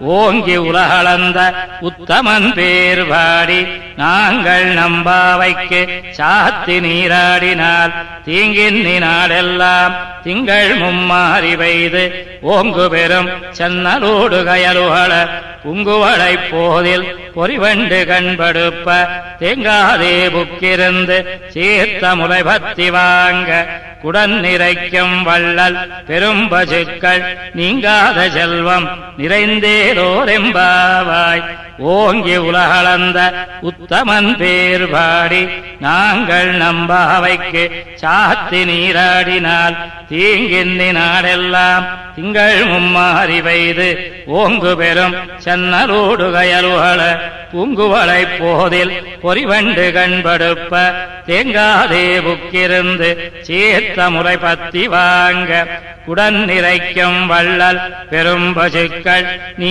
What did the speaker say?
ஓங்கி உலகளந்த உத்தமன் பேர் பாடி நாங்கள் நம்பாவைக்கு சாத்தி நீராடினால் தீங்கின் நாடெல்லாம் திங்கள் மும்மாறி பெய்து ஓங்கு பெறும் சென்னலோடு கயலுகள புங்குவளை போதில் பொறிவண்டு கண்படுப்ப தேங்காதே புக்கிருந்து சீர்த்த முளை பத்தி வாங்க குடன் நிறைக்கும் வள்ளல் பெரும்பசுக்கள் நீங்காத செல்வம் நிறைந்தேலோரெம்பாவாய் ஓங்கி உலகளந்த உத்தமன் பேர் பாடி நாங்கள் நம்பாவைக்கு சாத்தி நீராடினால் தீங்கின்னி நாடெல்லாம் திங்க திங்கள் மும்மாறி பெய்து ஓங்கு பெறும் சென்னலோடு கயலுகள பூங்குவளை போதில் பொறிவண்டு கண்படுப்ப தேங்காதே புக்கிருந்து சீர்த்த முறை பத்தி வாங்க குடன் நிறைக்கும் வள்ளல் பெரும் பசுக்கள் நீ